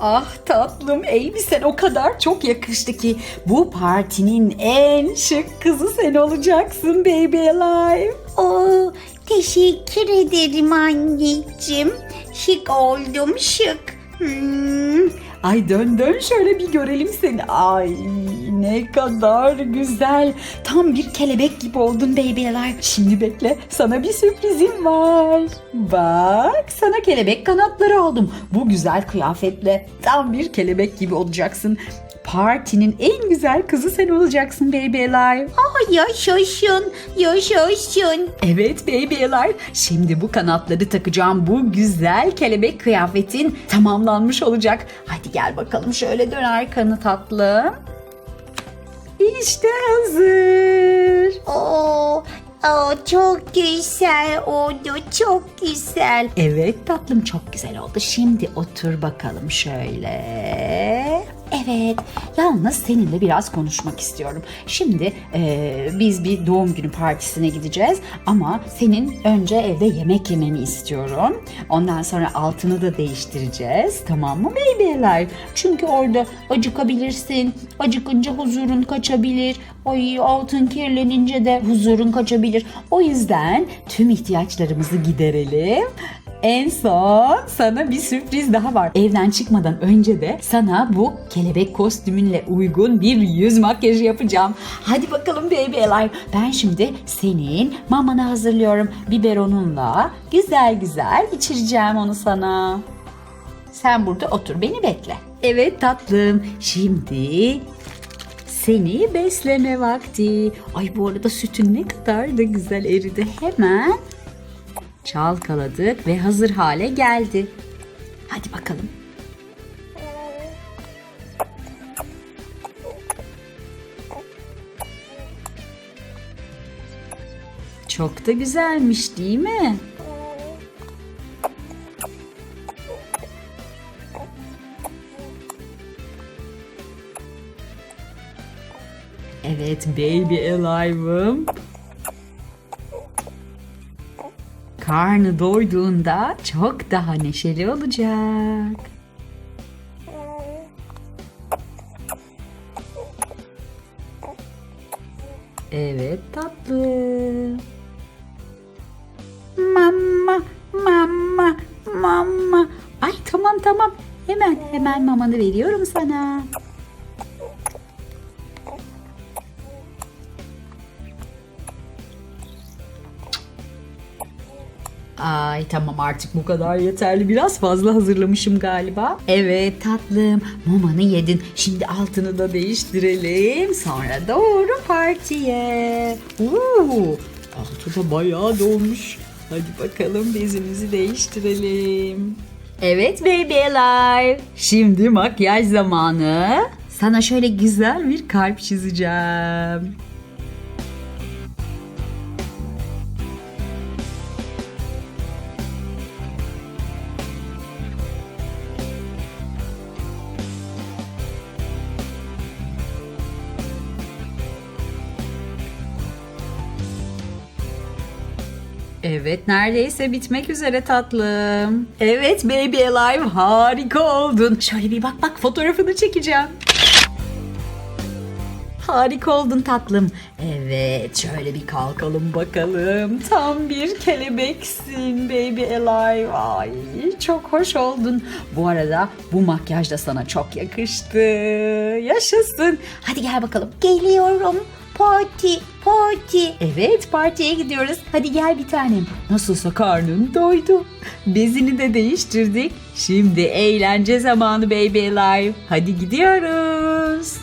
Ah tatlım elbisen o kadar çok yakıştı ki bu partinin en şık kızı sen olacaksın baby alive. Oo, teşekkür ederim anneciğim. Şık oldum şık. Hmm, Ay dön dön şöyle bir görelim seni. Ay ne kadar güzel. Tam bir kelebek gibi oldun baby alive. Şimdi bekle sana bir sürprizim var. Bak sana kelebek kanatları aldım. Bu güzel kıyafetle tam bir kelebek gibi olacaksın. Partinin en güzel kızı sen olacaksın baby alive. Ay yaşasın, yaşasın. Evet baby'ler. Şimdi bu kanatları takacağım. Bu güzel kelebek kıyafetin tamamlanmış olacak. Hadi gel bakalım şöyle dön arkanı tatlım. İşte hazır. Oo, oo, çok güzel oldu, çok güzel. Evet tatlım çok güzel oldu. Şimdi otur bakalım şöyle. Evet, yalnız seninle biraz konuşmak istiyorum. Şimdi eee, biz bir doğum günü partisine gideceğiz ama senin önce evde yemek yemeni istiyorum. Ondan sonra altını da değiştireceğiz. Tamam mı beybeler? Çünkü orada acıkabilirsin. Acıkınca huzurun kaçabilir. Ay altın kirlenince de huzurun kaçabilir. O yüzden tüm ihtiyaçlarımızı giderelim. En son sana bir sürpriz daha var. Evden çıkmadan önce de sana bu kelebek kostümünle uygun bir yüz makyajı yapacağım. Hadi bakalım baby'ler. Ben şimdi senin mamanı hazırlıyorum. Biberonunla güzel güzel içireceğim onu sana. Sen burada otur beni bekle. Evet tatlım. Şimdi seni besleme vakti. Ay bu arada sütün ne kadar da güzel eridi. Hemen çalkaladık ve hazır hale geldi. Hadi bakalım. Çok da güzelmiş değil mi? Evet baby alive'ım. Karnı doyduğunda çok daha neşeli olacak. Evet tatlı. Mama. Ay tamam tamam. Hemen hemen mamanı veriyorum sana. Ay tamam artık bu kadar yeterli. Biraz fazla hazırlamışım galiba. Evet tatlım. Mamanı yedin. Şimdi altını da değiştirelim. Sonra doğru partiye. Uuu, altı da bayağı dolmuş. Hadi bakalım bezimizi değiştirelim. Evet baby'ler. Şimdi makyaj zamanı. Sana şöyle güzel bir kalp çizeceğim. Evet neredeyse bitmek üzere tatlım. Evet baby alive harika oldun. Şöyle bir bak bak fotoğrafını çekeceğim. Harika oldun tatlım. Evet şöyle bir kalkalım bakalım. Tam bir kelebeksin baby alive. Ay çok hoş oldun. Bu arada bu makyaj da sana çok yakıştı. Yaşasın. Hadi gel bakalım. Geliyorum. Parti, parti. Evet partiye gidiyoruz. Hadi gel bir tanem. Nasılsa karnın doydu. Bezini de değiştirdik. Şimdi eğlence zamanı baby life. Hadi gidiyoruz.